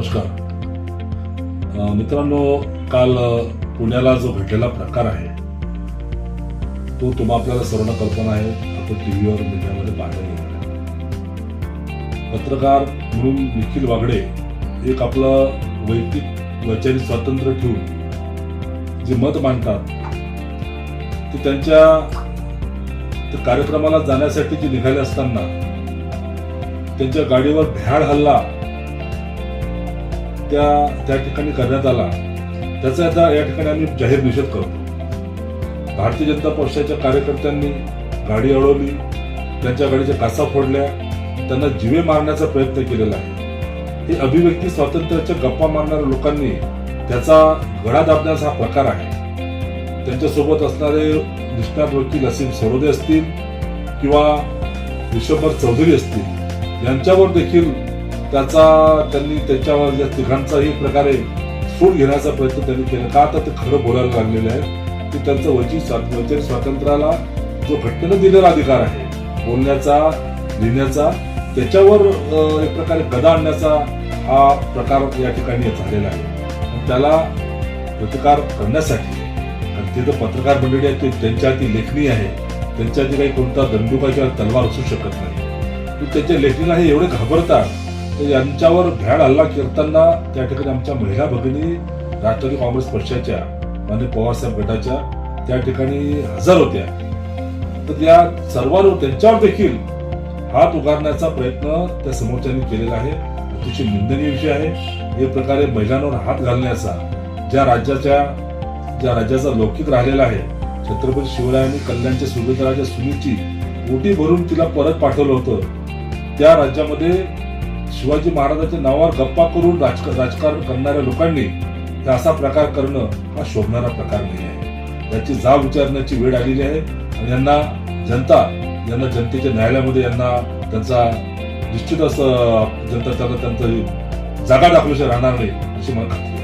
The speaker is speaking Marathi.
नमस्कार. मित्रांनो काल पुण्याला जो घडलेला प्रकार आहे तो तुम्हा आपल्याला सर्वांना कल्पना आहे. आपण टी व्हीवर मीडियामध्ये पाहायला गेलेला पत्रकार म्हणून निखिल वागडे एक आपलं वैयक्तिक वैचारिक स्वातंत्र्य ठेवून जे मत मांडतात ते त्यांच्या कार्यक्रमाला जाण्यासाठी जे निघाले असताना त्यांच्या गाडीवर भ्याड हल्ला त्या त्या ठिकाणी करण्यात आला त्याचा आता या ठिकाणी आम्ही जाहीर निषेध करतो. भारतीय जनता पक्षाच्या कार्यकर्त्यांनी गाडी अडवली त्यांच्या गाडीच्या कासा फोडल्या त्यांना जिवे मारण्याचा प्रयत्न केलेला आहे. हे अभिव्यक्ती स्वातंत्र्याच्या गप्पा मारणाऱ्या लोकांनी त्याचा गळा दाबण्याचा हा प्रकार आहे. त्यांच्यासोबत असणारे निष्णात वकील असीम सरोदे असतील किंवा विश्वभर चौधरी असतील यांच्यावर देखील त्याचा त्यांनी त्याच्यावर या तिघांचाही प्रकारे सूड घेण्याचा प्रयत्न त्यांनी केला. का तर ते खरं बोलायला लागलेले आहे की त्यांचं वंचित स्वात- स्वातंत्र्याला जो घटनेनं दिलेला अधिकार आहे बोलण्याचा लिहिण्याचा त्याच्यावर एक प्रकारे गदा आणण्याचा हा प्रकार या ठिकाणी झालेला आहे. त्याला प्रतिकार करण्यासाठी आणि ते तर पत्रकार मंडळी आहेत ते त्यांच्या ती लेखणी आहे. त्यांच्या ती काही कोणता दंडुका किंवा तलवार असू शकत नाही. पण त्यांच्या लेखणीला हे एवढे घाबरतात तर यांच्यावर भ्याड हल्ला करताना त्या ठिकाणी आमच्या महिला भगिनी राष्ट्रवादी काँग्रेस पक्षाच्या मान्य पवारसाहेब गटाच्या त्या ठिकाणी हजर होत्या. तर या सर्वांवर त्यांच्यावर देखील हात उगारण्याचा प्रयत्न त्या समोरच्यांनी केलेला आहे. अतिशय निंदनीय विषय आहे. हे प्रकारे महिलांवर हात घालण्याचा ज्या राज्याच्या ज्या राज्याचा लौकिक राहिलेला आहे छत्रपती शिवरायांनी कल्याणच्या सुभेदाराच्या सुनीची ओटी भरून तिला परत पाठवलं होतं. त्या राज्यामध्ये शिवाजी महाराजांच्या नावावर गप्पा करून राजकारण करणाऱ्या लोकांनी असा प्रकार करणं हा शोभणारा प्रकार नाही आहे. याची जाब विचारण्याची वेळ आलेली आहे आणि यांना जनता यांना जनतेच्या न्यायालयामध्ये यांना त्यांचा निश्चित असं जनता त्यांना त्यांचं जागा दाखवल्याशिवाय राहणार नाही अशी मला खात्री